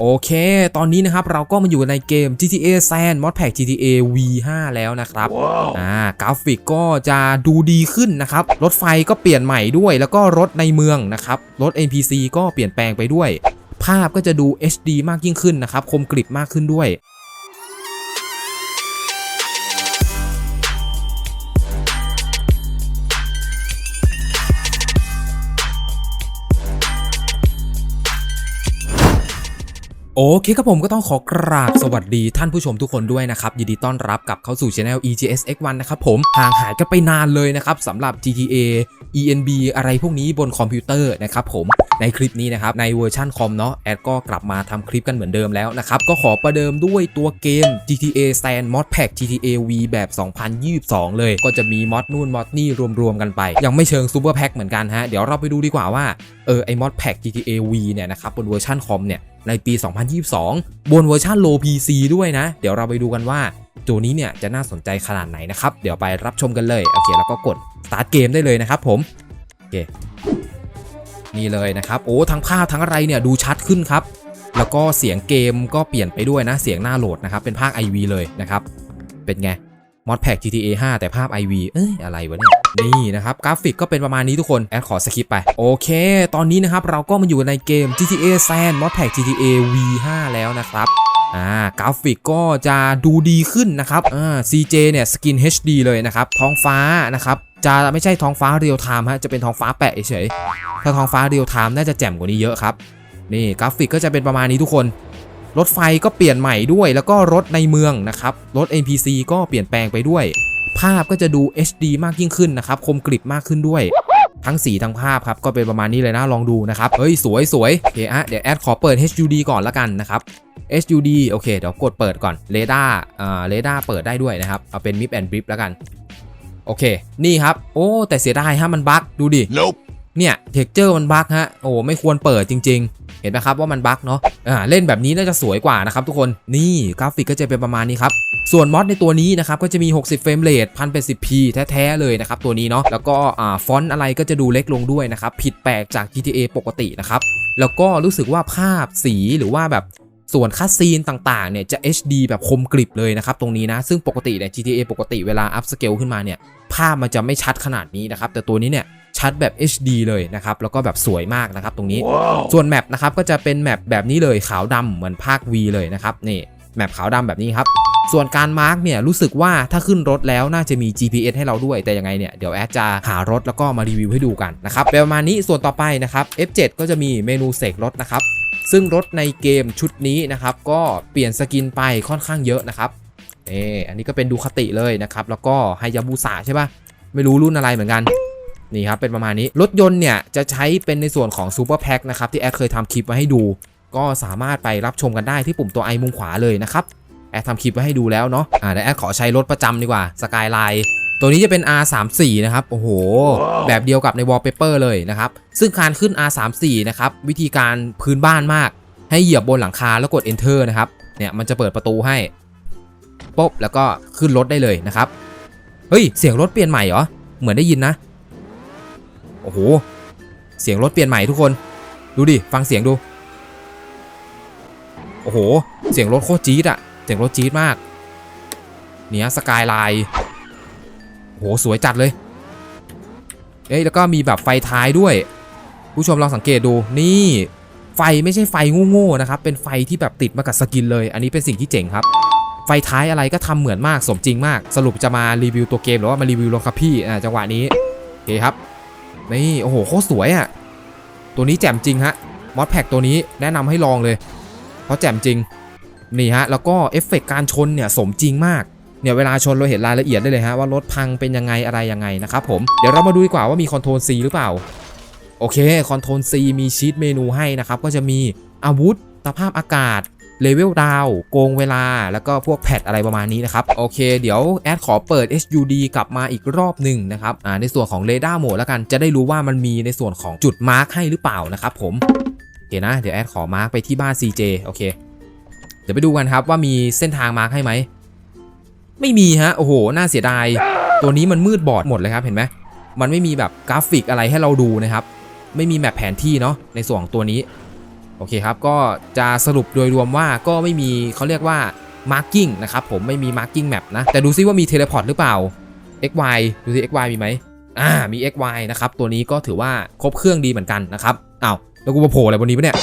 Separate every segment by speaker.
Speaker 1: โอเค ตอนนี้นะครับเราก็มาอยู่ในเกม GTA San Mod Pack GTA V5 แล้วนะครับอ่ากราฟิกก็จะดูดีขึ้นนะครับ รถไฟก็เปลี่ยนใหม่ด้วย แล้วก็รถในเมืองนะครับ รถ NPC ก็เปลี่ยนแปลงไปด้วย ภาพก็จะดู HD มากยิ่งขึ้นนะครับ คมกริบมากขึ้นด้วย โอเคครับผมก็ต้องขอกราบสวัสดีท่านผู้ชมทุกคนด้วยนะครับ ยินดีต้อนรับกลับเข้าสู่ช anel EGS X1 นะครับผมห่างหายกันไปนานเลยนะครับสำหรับ GTA ENB อะไรพวกนี้บนคอมพิวเตอร์นะครับผมในคลิปนี้นะครับในเวอร์ชันคอมเนาะแอดก็กลับมาทำคลิปกันเหมือนเดิมแล้วนะครับ ก็ขอประเดิมด้วยตัวเกม GTA San Mod Pack GTA V แบบ 2022 เลย ก็จะมีมอดนู่นมอดนี่รวมๆกันไป ยังไม่เชิงซูเปอร์แพ็คเหมือนกันฮะเดี๋ยวเราไปดูดีกว่าว่าเออไอมอดแพ็ก GTA V เนี่ยนะครับบนเวอร์ชันคอมเนี่ย ในปี 2022 บนเวอร์ชัน Low PC ด้วยนะ เดี๋ยวเราไปดูกันว่าตัวนี้เนี่ยจะน่าสนใจขนาดไหนนะครับ เดี๋ยวไปรับชมกันเลยโอเคแล้วก็กด start เกมได้เลยนะครับผมโอเคนี่เลยนะครับ โอ้ทั้งภาพทั้งอะไรเนี่ยดูชัดขึ้นครับ แล้วก็เสียงเกมก็เปลี่ยนไปด้วยนะ เสียงหน้าโหลดนะครับ เป็นภาค IV เลยนะครับ เป็นไงมอดแพ็ก GTA 5 แต่ภาพ IV เอ้ยอะไรวะเนี่ยนี่นะครับกราฟิกก็เป็นประมาณนี้ทุกคนแอดขอสคิปไป โอเค ตอนนี้นะครับเราก็มาอยู่ในเกม GTA San Mod Pack GTA V5 แล้วนะครับอ่ากราฟิกก็จะดูดีขึ้นนะครับอ่า CJ เนี่ยสกิน HD เลยนะครับท้องฟ้านะครับจะไม่ใช่ท้องฟ้าเรียลไทม์ฮะจะเป็นท้องฟ้าแปะเฉยถ้าท้องฟ้าเรียลไทม์น่าจะแจ่มกว่านี้เยอะครับนี่กราฟิกก็จะเป็นประมาณนี้ทุกคน รถไฟก็เปลี่ยนใหม่ด้วย แล้วก็รถในเมืองนะครับรถ NPC ก็เปลี่ยนแปลงไปด้วย ภาพก็จะดู HD มากยิ่งขึ้นนะครับคมกริบมากขึ้นด้วยทั้งสีทั้งภาพครับก็เป็นประมาณนี้เลยนะลองดูนะครับเฮ้ยสวยสวยโอเคอะเดี๋ยวแอดขอเปิด HUD ก่อนละกันนะครับ HUD โอเคเดี๋ยวกดเปิดก่อนเรดาร์อ่าเรดาร์เปิดได้ด้วยนะครับเอาเป็น MIP and Blip แล้วกัน โอเค นี่ครับ โอ้แต่เสียดายฮะมันบั๊กดูดิ
Speaker 2: Nope.
Speaker 1: เนี่ยเท็กเจอร์มันบั๊กฮะโอ้ไม่ควรเปิดจริง ๆ เห็นไหมครับว่ามันบั๊กเนาะอ่าเล่นแบบนี้น่าจะสวยกว่านะครับทุกคนนี่กราฟิกก็จะเป็นประมาณนี้ครับ ส่วนมอดในตัวนี้นะครับก็จะมี 60 เฟรมเรท 1080p แท้ๆเลยนะครับตัวนี้เนาะแล้วก็อ่าฟอนต์อะไรก็จะดูเล็กลงด้วยนะครับผิดแปลกจาก GTA ปกตินะครับแล้วก็รู้สึกว่าภาพสีหรือว่าแบบส่วนคัดซีนต่างๆ เนี่ยจะ HD แบบคมกริบเลยนะครับตรงนี้นะ ซึ่งปกติเนี่ย GTA ปกติเวลาอัพสเกลขึ้นมาเนี่ย ภาพมันจะไม่ชัดขนาดนี้นะครับ แต่ตัวนี้เนี่ย ชัดแบบ HD เลยนะครับ แล้วก็แบบสวยมากนะครับตรงนี้
Speaker 2: Wow.
Speaker 1: ส่วนแมปนะครับ ก็จะเป็นแมปแบบนี้เลยขาวดำเหมือนภาค V เลยนะครับ นี่ แมปขาวดำแบบนี้ครับ ส่วนการมาร์กเนี่ยรู้สึกว่าถ้าขึ้นรถแล้วน่าจะมี GPS ให้เราด้วยแต่ยังไงเนี่ยเดี๋ยวแอดจะหารถแล้วก็มารีวิวให้ดูกันนะครับประมาณนี้ส่วนต่อไปนะครับ F7 ก็จะมีเมนูเสกรถนะครับซึ่งรถในเกมชุดนี้นะครับก็เปลี่ยนสกินไปค่อนข้างเยอะนะครับเอออันนี้ก็เป็นดูคติเลยนะครับแล้วก็ไฮยาบุสะใช่ปะไม่รู้รุ่นอะไรเหมือนกันนี่ครับเป็นประมาณนี้รถยนต์เนี่ยจะใช้เป็นในส่วนของซูเปอร์แพ็คนะครับที่แอดเคยทำคลิปไว้ให้ดู ก็สามารถไปรับชมกันได้ที่ปุ่มตัวไอมุมขวาเลยนะครับ แอดทำคลิปไว้ให้ดูแล้วเนาะอ่าเดี๋ยวแอดขอใช้รถประจำดีกว่าสกายไลน์ตัวนี้จะเป็น R34 นะครับ โอ้โห แบบเดียวกับในวอลเปเปอร์เลยนะครับ ซึ่งการขึ้น R34 นะครับ วิธีการพื้นบ้านมาก ให้เหยียบบนหลังคาแล้วกด Enter นะครับ เนี่ย มันจะเปิดประตูให้ปุ๊บแล้วก็ขึ้นรถได้เลยนะครับ เฮ้ย เสียงรถเปลี่ยนใหม่เหรอ เหมือนได้ยินนะ โอ้โห เสียงรถเปลี่ยนใหม่ทุกคน ดูดิ ฟังเสียงดู โอ้โห เสียงรถโคตรจี๊ดอะ เสียงรถจี๊ดมาก เนี่ยสกายไลน์โหสวยจัดเลย เอ้ยแล้วก็มีแบบไฟท้ายด้วย ผู้ชมลองสังเกตดูนี่ไฟไม่ใช่ไฟโง่ๆนะครับ เป็นไฟที่แบบติดมากับสกินเลย อันนี้เป็นสิ่งที่เจ๋งครับ ไฟท้ายอะไรก็ทำเหมือนมากสมจริงมาก สรุปจะมารีวิวตัวเกมหรือว่ามารีวิวรถครับพี่อ่าจังหวะนี้โอเคครับ นี่โอ้โหโคตรสวยอะ่ะ ตัวนี้แจ่มจริงฮะมอดแพ็กตัวนี้แนะนำให้ลองเลย เพราะแจ่มจริง นี่ฮะแล้วก็เอฟเฟกต์การชนเนี่ยสมจริงมากเนี่ยเวลาชนเราเห็นรายละเอียดได้เลยฮะว่ารถพังเป็นยังไงอะไรยังไงนะครับผมเดี๋ยวเรามาดูดีกว่าว่ามีคอนโทรล C หรือเปล่าโอเคคอนโทรล C มีชีตเมนูให้นะครับก็จะมีอาวุธสภาพอากาศเลเวลดาวโกงเวลาแล้วก็พวกแพทอะไรประมาณนี้นะครับ โอเค เดี๋ยวแอดขอเปิด HUD กลับมาอีกรอบหนึ่งนะครับอ่าในส่วนของเรดาร์โหมดแล้วกันจะได้รู้ว่ามันมีในส่วนของจุดมาร์คให้หรือเปล่านะครับผม โอเคนะ เดี๋ยวแอดขอมาร์คไปที่บ้าน CJ โอเค เดี๋ยวไปดูกันครับว่ามีเส้นทางมาร์คให้ไหม ไม่มีฮะ โอ้โห น่าเสียดาย ตัวนี้มันมืดบอดหมดเลยครับ เห็นไหม มันไม่มีแบบกราฟิกอะไรให้เราดูนะครับ ไม่มีแมปแผนที่เนาะ ในส่วนของตัวนี้ โอเคครับ ก็จะสรุปโดยรวมว่าก็ไม่มีเขาเรียกว่า marking นะครับผม ไม่มี marking map นะ แต่ดูซิว่ามี teleport หรือเปล่า xy ดูซิ xy มีไหมอ่า มี xy นะครับ ตัวนี้ก็ถือว่าครบเครื่องดีเหมือนกันนะครับอ้าว แล้วกูมาโผล่อะไรบนนี้ปะเนี่ย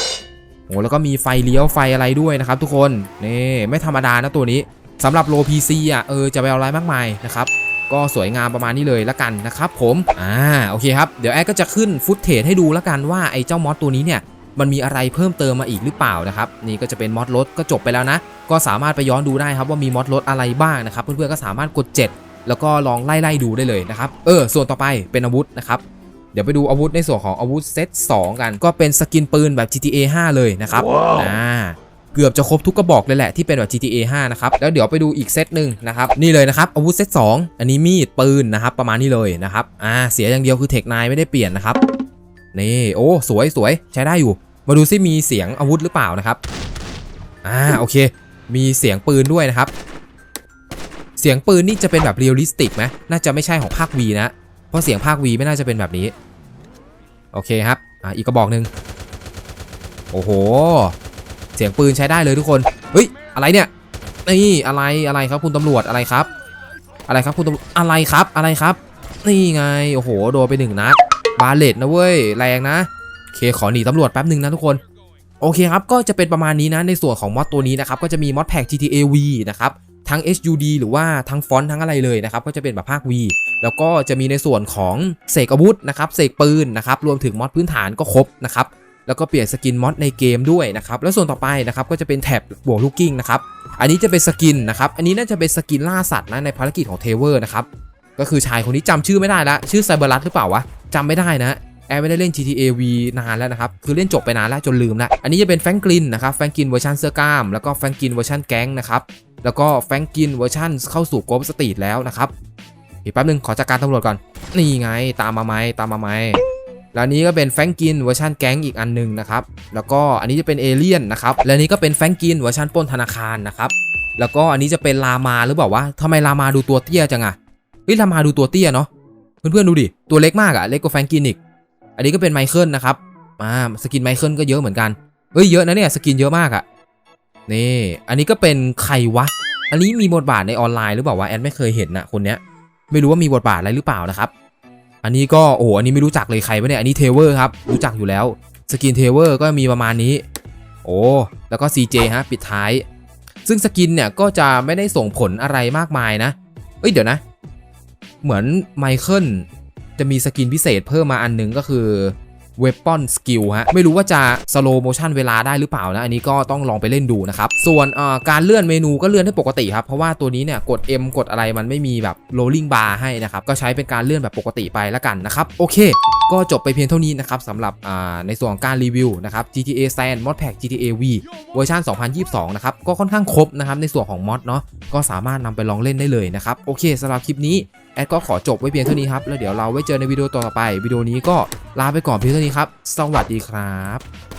Speaker 1: โอ้แล้วก็มีไฟเลี้ยวไฟอะไรด้วยนะครับทุกคนนี่ไม่ธรรมดานะตัวนี้สำหรับโล PC อะเออจะไปเอาอะไรมากมายนะครับก็สวยงามประมาณนี้เลยละกันนะครับผมอ่าโอเคครับเดี๋ยวแอดก็จะขึ้นฟุตเทจให้ดูละกันว่าไอ้เจ้ามอสตัวนี้เนี่ยมันมีอะไรเพิ่มเติมมาอีกหรือเปล่านะครับนี่ก็จะเป็นมอดรถก็จบไปแล้วนะ ก็สามารถไปย้อนดูได้ครับว่ามีมอดรถอะไรบ้างนะครับเพื่อนๆก็สามารถกด 7 แล้วก็ลองไล่ๆดูได้เลยนะครับเออส่วนต่อไปเป็นอาวุธนะครับ เดี๋ยวไปดูอาวุธในส่วนของอาวุธเซต2กัน ก็เป็นสกินปืนแบบ GTA 5 เลยนะครับอ่าเกือบจะครบทุกกระบอกเลยแหละที่เป็นแบบ GTA 5 นะครับ แล้วเดี๋ยวไปดูอีกเซตหนึ่งนะครับ นี่เลยนะครับ อาวุธเซต2อันนี้มีดปืนนะครับ ประมาณนี้เลยนะครับอ่าเสียอย่างเดียวคือเทคนายไม่ได้เปลี่ยนนะครับนี่โอ้สวยสวยใช้ได้อยู่ มาดูซิมีเสียงอาวุธหรือเปล่านะครับอ่าโอเค มีเสียงปืนด้วยนะครับ เสียงปืนนี่จะเป็นแบบเรียลลิสติกไหมน่าจะไม่ใช่ของภาค V นะเพราะเสียงภาค V ไม่น่าจะเป็นแบบนี้ โอเคครับอ่าอีกกระบอกหนึ่งโอ้โห เสียงปืนใช้ได้เลยทุกคน เฮ้ย อะไรเนี่ย นี่อะไรอะไรครับคุณตำรวจอะไรครับ อะไรครับคุณตำรวจอะไรครับอะไรครับ นี่ไง โอ้โห โดนไปหนึ่งนัด บาเลตนะเว้ย แรงนะโอเคขอหนีตำรวจแป๊บหนึ่งนะทุกคน โอเคครับ ก็จะเป็นประมาณนี้นะ ในส่วนของมอดตัวนี้นะครับ ก็จะมีมอดแพ็ก GTA V นะครับ ทั้ง HUD หรือว่าทั้งฟอนต์ทั้งอะไรเลยนะครับก็จะเป็นแบบภาค V แล้วก็จะมีในส่วนของเสกอาวุธนะครับเสกปืนนะครับรวมถึงมอดพื้นฐานก็ครบนะครับแล้วก็เปลี่ยนสกินมอดในเกมด้วยนะครับแล้วส่วนต่อไปนะครับก็จะเป็นแท็บบวกลูกกิ้งนะครับอันนี้จะเป็นสกินนะครับอันนี้น่าจะเป็นสกินล่าสัตว์นะในภารกิจของเทเวอร์นะครับก็คือชายคนนี้จำชื่อไม่ได้ละชื่อไซเบอร์ลัสหรือเปล่าวะจำไม่ได้นะ ร์ไม่ได้เล่น GTA V นานแล้วนะครับ คือเล่นจบไปนานแล้วจนลืมละอันนี้จะเป็นแฟงกลินนะครับแฟงกลินเวอร์ชันเสื้อกล้าม แล้วก็แฟงกลินเวอร์ชันแก๊งนะครับแล้วก็แฟงกลินเวอร์ชันเข้าสู่โกลบสตรีทแล้วนะครับอีกแป๊บนึงขอจัดการตำรวจก่อน นี่ไงตามมาไหมตามมาไหมแล้วนี้ก็เป็นแฟงกินเวอร์ชันแก๊งอีกอันหนึ่งนะครับ แล้วก็อันนี้จะเป็นเอเลี่ยนนะครับและนี้ก็เป็นแฟงกินเวอร์ชันป้นธนาคารนะครับ แล้วก็อันนี้จะเป็นลามาหรือเปล่าวะทำไมลามาดูตัวเตี้ยจังอะเฮ้ยลามาดูตัวเตี้ยเนาะเพื่อนๆดูดิตัวเล็กมากอะเล็กกว่าแฟงกินอีก อันนี้ก็เป็นไมเคิลนะครับอ่าสกินไมเคิลก็เยอะเหมือนกันเฮ้ยเยอะนะเนี่ยสกินเยอะมากอะนี่ อันนี้ก็เป็นใครวะ อันนี้มีบทบาทในออนไลน์หรือเปล่าวะแอนไม่เคยเห็นนะคนเนี้ยไม่รู้ว่ามีบทบาทอะไรหรือเปล่านะครับ อันนี้ก็โอ้โหอันนี้ไม่รู้จักเลยใครวะเนี่ยอันนี้เทเวอร์ครับรู้จักอยู่แล้วสกินเทเวอร์ก็มีประมาณนี้ โอ้แล้วก็ CJ ฮะปิดท้าย ซึ่งสกินเนี่ยก็จะไม่ได้ส่งผลอะไรมากมายนะ เอ้ยเดี๋ยวนะ เหมือนไมเคิล จะมีสกินพิเศษเพิ่มมาอันหนึงก็คือ Weapon Skill ฮะ ไม่รู้ว่าจะ slow motion เวลาได้หรือเปล่านะ อันนี้ก็ต้องลองไปเล่นดูนะครับ ส่วนการเลื่อนเมนูก็เลื่อนได้ปกติครับ เพราะว่าตัวนี้เนี่ยกด M กดอะไรมันไม่มีแบบ rolling bar ให้นะครับ ก็ใช้เป็นการเลื่อนแบบปกติไปแล้วกันนะครับ โอเค ก็จบไปเพียงเท่านี้นะครับสำหรับในส่วนของการรีวิวนะครับ GTA San Mod Pack GTA V เวอร์ชัน2022 นะครับ ก็ค่อนข้างครบนะครับในส่วนของมอดเนาะก็สามารถนำไปลองเล่นได้เลยนะครับโอเคสำหรับคลิปนี้ แอดก็ขอจบไว้เพียงเท่านี้ครับ แล้วเดี๋ยวเราไว้เจอในวิดีโอต่อไป วิดีโอนี้ก็ลาไปก่อนเพียงเท่านี้ครับ สวัสดีครับ